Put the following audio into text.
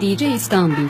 DJ İstanbul.